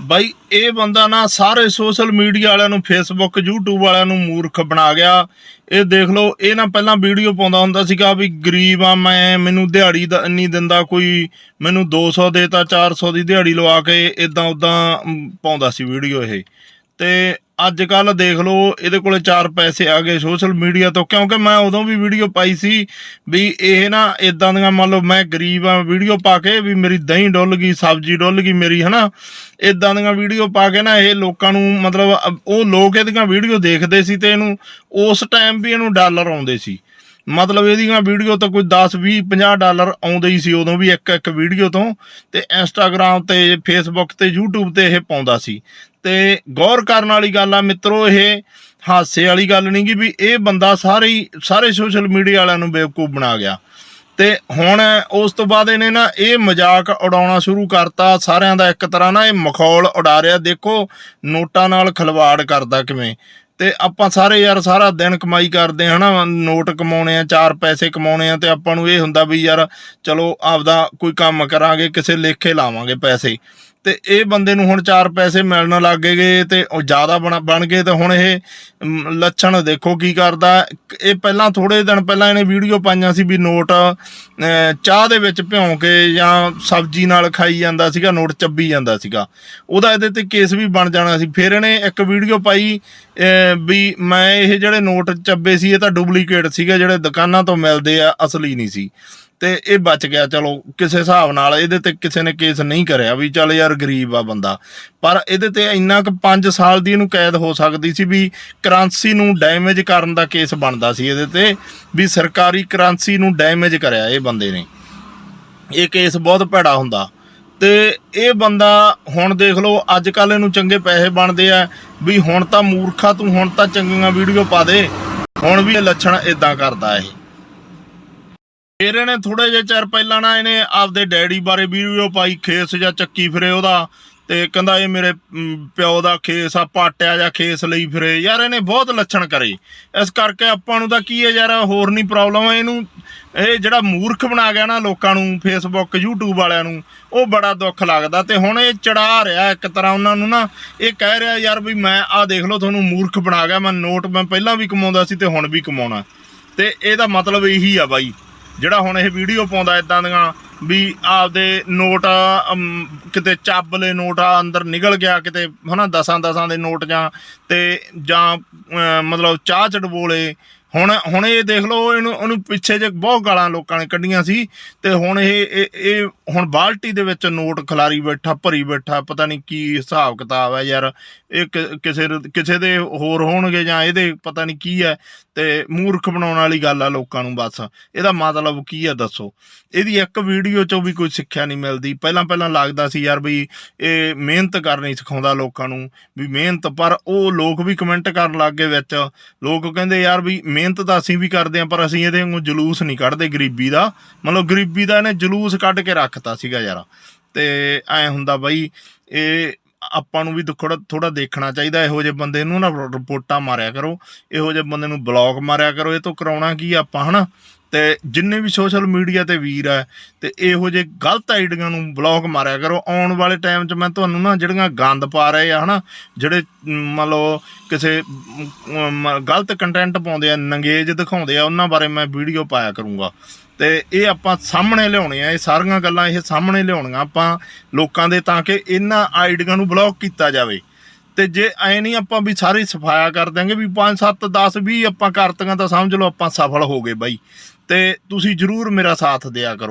ਬਾਈ, ਇਹ ਬੰਦਾ ਨਾ ਸਾਰੇ ਸੋਸ਼ਲ ਮੀਡੀਆ ਵਾਲਿਆਂ ਨੂੰ ਫੇਸਬੁੱਕ YouTube ਵਾਲਿਆਂ ਨੂੰ ਮੂਰਖ ਬਣਾ ਗਿਆ। ਇਹ ਦੇਖ ਲਓ, ਇਹ ਨਾ ਪਹਿਲਾਂ ਵੀਡੀਓ ਪਾਉਂਦਾ ਹੁੰਦਾ ਸੀਗਾ ਵੀ ਗਰੀਬ ਆ ਮੈਂ, ਮੈਨੂੰ ਦਿਹਾੜੀ ਦਾ ਇੰਨੀ ਦਿੰਦਾ ਕੋਈ, ਮੈਨੂੰ 200 ਦੇਤਾ 400 ਦੀ ਦਿਹਾੜੀ ਲਵਾ ਕੇ ਇਦਾਂ ਉਦਾਂ ਪਾਉਂਦਾ ਸੀ ਵੀਡੀਓ ਇਹ। ਤੇ ਅੱਜ ਕੱਲ ਦੇਖ ਲਓ, ਇਹਦੇ ਕੋਲੇ ਚਾਰ ਪੈਸੇ ਆ ਗਏ ਸੋਸ਼ਲ ਮੀਡੀਆ ਤੋਂ। ਕਿਉਂਕਿ ਮੈਂ ਉਦੋਂ ਵੀ ਵੀਡੀਓ ਪਾਈ ਸੀ ਵੀ ਇਹ ਨਾ ਇਦਾਂ ਦੀਆਂ ਮੰਨ ਲਓ, ਮੈਂ ਗਰੀਬ ਆ ਵੀਡੀਓ ਪਾ ਕੇ ਵੀ ਮੇਰੀ ਦਹੀਂ ਡੁੱਲ ਗਈ, ਸਬਜ਼ੀ ਡੁੱਲ ਗਈ ਮੇਰੀ, ਹਨਾ? ਇਦਾਂ ਦੀਆਂ ਵੀਡੀਓ ਪਾ ਕੇ ਨਾ ਇਹ ਲੋਕਾਂ ਨੂੰ, ਮਤਲਬ ਉਹ ਲੋਕ ਇਹਦੀਆਂ ਵੀਡੀਓ ਦੇਖਦੇ ਸੀ ਤੇ ਇਹਨੂੰ, ਉਸ ਟਾਈਮ ਵੀ ਇਹਨੂੰ ਡਾਲਰ ਆਉਂਦੇ ਸੀ। ਮਤਲਬ ਇਹਦੀਆਂ ਵੀਡੀਓ ਤਾਂ ਕੋਈ 10 20 50 ਡਾਲਰ ਆਉਂਦੇ ਹੀ ਸੀ, ਉਦੋਂ ਵੀ ਇੱਕ ਇੱਕ ਵੀਡੀਓ ਤੋਂ। ਤੇ ਇੰਸਟਾਗ੍ਰam ਤੇ ਫੇਸਬੁੱਕ ਤੇ, YouTube ਤੇ ਇਹ ਪਾਉਂਦਾ ਸੀ। ਤੇ ਗੌਰ ਕਰਨ ਵਾਲੀ ਗੱਲ ਆ ਮਿੱਤਰੋ, ਇਹ ਹਾਸੇ ਵਾਲੀ ਗੱਲ ਨਹੀਂ ਗੀ ਵੀ ਇਹ ਬੰਦਾ ਸਾਰੇ ਹੀ, ਸਾਰੇ ਸੋਸ਼ਲ ਮੀਡੀਆ ਵਾਲਿਆਂ ਨੂੰ ਬੇਵਕੂਫ ਬਣਾ ਗਿਆ। ਤੇ ਹੁਣ ਉਸ ਤੋਂ ਬਾਅਦ ਇਹਨੇ ਨਾ ਇਹ ਮਜ਼ਾਕ ਉਡਾਉਣਾ ਸ਼ੁਰੂ ਕਰਤਾ, ਸਾਰਿਆਂ ਦਾ ਇੱਕ ਤਰ੍ਹਾਂ ਨਾ ਇਹ ਮਖੌਲ ਉਡਾ ਰਿਹਾ, ਦੇਖੋ ਨੋਟਾਂ ਨਾਲ ਖਿਲਵਾੜ ਕਰਦਾ ਕਿਵੇਂ। ਤੇ ਆਪਾਂ ਸਾਰੇ ਯਾਰ ਸਾਰਾ ਦਿਨ ਕਮਾਈ ਕਰਦੇ ਹਾਂ ਹਨਾ, ਨੋਟ ਕਮਾਉਣੇ ਆ, ਚਾਰ ਪੈਸੇ ਕਮਾਉਣੇ ਆ, ਤੇ ਆਪਾਂ ਨੂੰ ਇਹ ਹੁੰਦਾ ਵੀ ਯਾਰ ਚਲੋ ਆਪਦਾ ਕੋਈ ਕੰਮ ਕਰਾਂਗੇ, ਕਿਸੇ ਲੇਖੇ ਲਾਵਾਂਗੇ ਪੈਸੇ। ਤੇ ਇਹ ਬੰਦੇ ਨੂੰ ਹੁਣ ਚਾਰ ਪੈਸੇ ਮਿਲਣ ਲੱਗ ਗਏ ਤੇ ਉਹ ਜ਼ਿਆਦਾ ਬਣ ਬਣ ਗਏ ਤੇ ਹੁਣ ਇਹ ਲੱਛਣ ਦੇਖੋ ਕੀ ਕਰਦਾ। ਇਹ ਪਹਿਲਾਂ ਥੋੜੇ ਦਿਨ ਪਹਿਲਾਂ ਇਹਨੇ ਵੀਡੀਓ ਪਾਈਆਂ ਸੀ ਵੀ ਨੋਟ ਚਾਹ ਦੇ ਵਿੱਚ ਭਿਉਂ ਕੇ ਜਾਂ ਸਬਜ਼ੀ ਨਾਲ ਖਾਈ ਜਾਂਦਾ ਸੀਗਾ, ਨੋਟ ਚੱਬੀ ਜਾਂਦਾ ਸੀਗਾ। ਉਹਦਾ ਇਹਦੇ ਤੇ ਕੇਸ ਵੀ ਬਣ ਜਾਣਾ ਸੀ। ਫਿਰ ਇਹਨੇ ਇੱਕ ਵੀਡੀਓ ਪਾਈ ਵੀ ਮੈਂ ਇਹ ਜਿਹੜੇ ਨੋਟ ਚੱਬੇ ਸੀ, ਇਹ ਤਾਂ ਡੁਪਲੀਕੇਟ ਸੀਗੇ, ਜਿਹੜੇ ਦੁਕਾਨਾਂ ਤੋਂ ਮਿਲਦੇ ਆ, ਅਸਲੀ ਨਹੀਂ ਸੀ। ਤੇ ਇਹ ਬਚ ਗਿਆ, ਚਲੋ, ਕਿਸੇ ਹਿਸਾਬ ਨਾਲ ਇਹਦੇ ਤੇ ਕਿਸੇ ਨੇ ਕੇਸ ਨਹੀਂ ਕਰਿਆ ਵੀ ਚੱਲ ਯਾਰ ਗਰੀਬ ਆ ਬੰਦਾ। ਪਰ ਇਹਦੇ ਤੇ ਇੰਨਾ ਕੁ 5 ਸਾਲ ਦੀ ਇਹਨੂੰ ਕੈਦ ਹੋ ਸਕਦੀ ਸੀ ਵੀ ਕਰੰਸੀ ਨੂੰ ਡੈਮੇਜ ਕਰਨ ਦਾ ਕੇਸ ਬਣਦਾ ਸੀ ਇਹਦੇ ਤੇ, ਵੀ ਸਰਕਾਰੀ ਕਰੰਸੀ ਨੂੰ ਡੈਮੇਜ ਕਰਿਆ ਇਹ ਬੰਦੇ ਨੇ। ਇਹ ਕੇਸ ਬਹੁਤ ਭੈੜਾ ਹੁੰਦਾ। ਤੇ ਇਹ ਬੰਦਾ ਹੁਣ ਦੇਖ ਲਓ ਅੱਜ ਕੱਲ ਇਹਨੂੰ ਚੰਗੇ ਪੈਸੇ ਬਣਦੇ ਆ, ਵੀ ਹੁਣ ਤਾਂ ਮੂਰਖਾ ਤੂੰ ਹੁਣ ਤਾਂ ਚੰਗੀਆਂ ਵੀਡੀਓ ਪਾ ਦੇ। ਹੁਣ ਵੀ ਇਹ ਲੱਛਣ ਇਦਾਂ ਕਰਦਾ ਇਹ। ਫਿਰ ਇਹਨੇ ਥੋੜੇ ਜਿਹੇ ਚਿਰ ਪਹਿਲਾਂ ਨਾ ਇਹਨੇ ਆਪਦੇ ਡੈਡੀ ਬਾਰੇ ਵੀਡੀਓ ਪਾਈ ਖੇਸ ਜਾਂ ਚੱਕੀ ਫਿਰੇ ਉਹਦਾ ਤੇ ਕਹਿੰਦਾ ਇਹ ਮੇਰੇ ਪਿਓ ਦਾ ਖੇਸ ਆ, ਪਾਟਿਆ ਜਾਂ ਖੇਸ ਲਈ ਫਿਰੇ। ਯਾਰ ਇਹਨੇ ਬਹੁਤ ਲੱਛਣ ਕਰੇ। ਇਸ ਕਰਕੇ ਆਪਾਂ ਨੂੰ ਤਾਂ ਕੀ ਹੈ ਯਾਰ, ਹੋਰ ਨਹੀਂ ਪ੍ਰੋਬਲਮ ਇਹਨੂੰ, ਇਹ ਜਿਹੜਾ ਮੂਰਖ ਬਣਾ ਗਿਆ ਨਾ ਲੋਕਾਂ ਨੂੰ ਫੇਸਬੁੱਕ YouTube ਵਾਲਿਆਂ ਨੂੰ, ਉਹ ਬੜਾ ਦੁੱਖ ਲੱਗਦਾ। ਤੇ ਹੁਣ ਇਹ ਚੜਾ ਰਿਹਾ ਇੱਕ ਤਰ੍ਹਾਂ ਉਹਨਾਂ ਨੂੰ ਨਾ, ਇਹ ਕਹਿ ਰਿਹਾ ਯਾਰ ਵੀ ਮੈਂ ਆਹ ਦੇਖ ਲਓ, ਤੁਹਾਨੂੰ ਮੂਰਖ ਬਣਾ ਗਿਆ। ਮੈਂ ਨੋਟ ਮੈਂ ਪਹਿਲਾਂ ਵੀ ਕਮਾਉਂਦਾ ਸੀ ਤੇ ਹੁਣ ਵੀ ਕਮਾਉਣਾ। ਤੇ ਇਹਦਾ ਮਤਲਬ ਇਹੀ ਆ ਬਾਈ। ਜਿਹੜਾ ਹੁਣ ਇਹ ਵੀਡੀਓ ਪਾਉਂਦਾ ਇਦਾਂ ਦੀਆਂ ਵੀ ਆਪਦੇ ਨੋਟ ਕਿਤੇ ਚੱਬਲੇ ਨੋਟ ਆ, ਅੰਦਰ ਨਿਕਲ ਗਿਆ, ਕਿਤੇ ਹਨਾ ਦਸਾਂ ਦਸਾਂ ਦੇ ਨੋਟ ਜਾਂ ਤੇ ਜਾਂ ਮਤਲਬ ਚਾਹ ਚੜਬੋਲੇ ਹੁਣ ਹੁਣ ਇਹ ਦੇਖ ਲਓ, ਇਹਨੂੰ, ਉਹਨੂੰ ਪਿੱਛੇ ਜੇ ਬਹੁਤ ਗਾਲਾਂ ਲੋਕਾਂ ਨੇ ਕੱਢੀਆਂ ਸੀ, ਤੇ ਹੁਣ ਇਹ ਇਹ ਇਹ ਹੁਣ ਬਾਲਟੀ ਦੇ ਵਿੱਚ ਨੋਟ ਖਲਾਰੀ ਬੈਠਾ, ਭਰੀ ਬੈਠਾ, ਪਤਾ ਨਹੀਂ ਕੀ ਹਿਸਾਬ ਕਿਤਾਬ ਹੈ ਯਾਰ। ਇਹ ਕਿ- ਕਿਸੇ ਕਿਸੇ ਦੇ ਹੋਰ ਹੋਣਗੇ ਜਾਂ ਇਹਦੇ ਪਤਾ ਨਹੀਂ ਕੀ ਹੈ, ਤੇ ਮੂਰਖ ਬਣਾਉਣ ਵਾਲੀ ਗੱਲ ਆ ਲੋਕਾਂ ਨੂੰ ਬਸ। ਇਹਦਾ ਮਤਲਬ ਕੀ ਆ ਦੱਸੋ? ਇਹਦੀ ਇੱਕ ਵੀਡੀਓ ਚੋਂ ਵੀ ਕੋਈ ਸਿੱਖਿਆ ਨਹੀਂ ਮਿਲਦੀ। ਪਹਿਲਾਂ ਪਹਿਲਾਂ ਲੱਗਦਾ ਸੀ ਯਾਰ ਵੀ ਇਹ ਮਿਹਨਤ ਕਰਨੀ ਸਿਖਾਉਂਦਾ ਲੋਕਾਂ ਨੂੰ, ਵੀ ਮਿਹਨਤ, ਪਰ ਉਹ ਲੋਕ ਵੀ ਕਮੈਂਟ ਕਰਨ ਲੱਗ ਗਏ ਵਿੱਚ। ਲੋਕ ਕਹਿੰਦੇ ਯਾਰ ਵੀ ਮਿਹਨਤ ਤਾਂ ਅਸੀਂ ਵੀ ਕਰਦੇ ਆਂ ਪਰ ਅਸੀਂ ਇਹਦੇ ਵਾਂਗੂ ਜਲੂਸ ਨਹੀਂ ਕੱਢਦੇ ਗਰੀਬੀ ਦਾ। ਮਤਲਬ ਗਰੀਬੀ ਦਾ ਇਹਨੇ ਜਲੂਸ ਕੱਢ ਕੇ ਰੱਖਤਾ ਸੀਗਾ ਯਾਰ। ਤੇ ਐ ਹੁੰਦਾ ਬਾਈ, ਇਹ ਆਪਾਂ ਨੂੰ ਵੀ ਥੋੜਾ ਥੋੜਾ ਦੇਖਣਾ ਚਾਹੀਦਾ, ਇਹੋ ਜਿਹੇ ਬੰਦੇ ਨੂੰ ਨਾ ਰਿਪੋਰਟਾਂ ਮਾਰਿਆ ਕਰੋ, ਇਹੋ ਜਿਹੇ ਬੰਦੇ ਨੂੰ ਬਲੌਕ ਮਾਰਿਆ ਕਰੋ, ਇਹ ਤੋਂ ਕਰਾਉਣਾ ਕੀ ਆਪਾਂ, ਹਨਾ? ਤੇ ਜਿੰਨੇ ਵੀ ਸੋਸ਼ਲ ਮੀਡੀਆ ਤੇ ਵੀਰ ਆ ਤੇ ਇਹੋ ਜਿਹੇ ਗਲਤ ਆਈਡੀਆਂ ਨੂੰ ਬਲੌਕ ਮਾਰਿਆ ਕਰੋ। ਆਉਣ ਵਾਲੇ ਟਾਈਮ 'ਚ ਮੈਂ ਤੁਹਾਨੂੰ ਨਾ ਜਿਹੜੀਆਂ ਗੰਦ ਪਾ ਰਹੇ ਆ ਹਨਾ ਜਿਹੜੇ ਮ, ਮੰਨ ਲਓ ਕਿਸੇ ਗਲਤ ਕੰਟੈਂਟ ਪਾਉਂਦੇ ਆ ਨੰਗੇਜ ਦਿਖਾਉਂਦੇ ਆ ਉਹਨਾਂ ਬਾਰੇ ਮੈਂ ਵੀਡੀਓ ਪਾਇਆ ਕਰੂੰਗਾ। ਤੇ ਇਹ ਆਪਾਂ ਸਾਹਮਣੇ ਲਿਆਉਣੇ ਆ ਇਹ ਸਾਰੀਆਂ ਗੱਲਾਂ ਇਹ ਸਾਹਮਣੇ ਲਿਆਉਣੀਆਂ ਆਪਾਂ ਲੋਕਾਂ ਦੇ ਤਾਂ ਕਿ ਇਹਨਾਂ ਆਈਡੀਆਂ ਨੂੰ ਬਲੌਕ ਕੀਤਾ ਜਾਵੇ। ਤੇ ਜੇ ਐ ਨਹੀਂ ਆਪਾਂ ਵੀ ਸਾਰੀ ਸਫਾਇਆ ਕਰ ਦਾਂਗੇ ਵੀ 5 7 10 20 ਆਪਾਂ ਕਰਤੀਆਂ ਤਾਂ ਸਮਝ ਲਓ ਆਪਾਂ ਸਫਲ ਹੋ ਗਏ ਬਾਈ। ਤੇ ਤੁਸੀਂ ਜਰੂਰ ਮੇਰਾ ਸਾਥ ਦਿਆ ਕਰੋ।